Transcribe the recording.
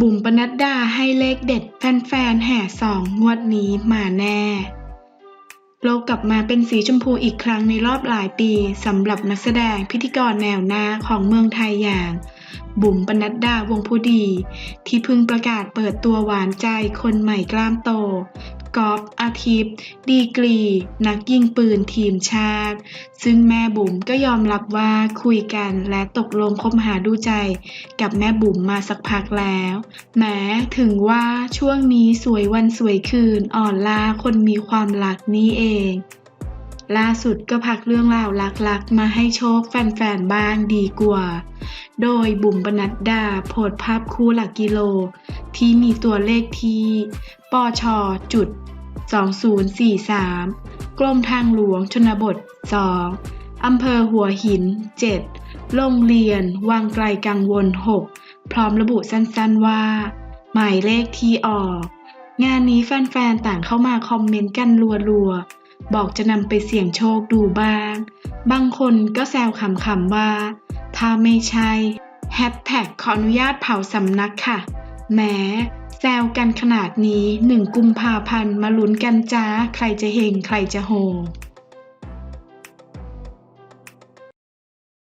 บุ๋มปนัดดาให้เลขเด็ดแฟนๆแห่สองงวดนี้มาแน่ โลกกลับมาเป็นสีชมพูอีกครั้งในรอบหลายปีสำหรับนักแสดงพิธีกรแนวหน้าของเมืองไทยอย่าง บุ๋มปนัดดาวงผู้ดี ที่เพิ่งประกาศเปิดตัวหวานใจคนใหม่กล้ามโต กอล์ฟอาทิตย์ ดีกรี นักยิงปืนทีมชาติ ซึ่งแม่บุ๋มก็ยอมรับว่าคุยกันและตกลงคบหาดูใจ กับแม่บุ๋มมาสักพักแล้วแม้ถึงว่าช่วงนี้สวยวันสวยคืนอ่อนล้าคนมีความรักนี่เองล่าสุดก็พักเรื่องราวลักๆ มาให้โชคแฟนๆบ้างดีกว่า โดยบุ๋มปนัดดาโพสภาพคู่หลักกิโล ที่มีตัวเลขที่ปชจุด2043 กรมทางหลวงชนบท 2 อำเภอหัวหิน 7 โรงเรียน วังไกลกังวล 6 พร้อมระบุสั้นๆว่า หมายเลขที่ออก งานนี้แฟนๆ ต่างเข้ามาคอมเมนต์กันรัวๆ บอกจะนำไปเสี่ยงโชคดูบ้าง บางคนก็แซวขำๆว่า ถ้าไม่ใช่แฮชแท็กขออนุญาตเผาสำนักค่ะ แหม้แซวกันขนาดนี้หนึ่งกุมภาพันธ์มาลุ้นกันจ้า ใครจะเฮงใครจะโห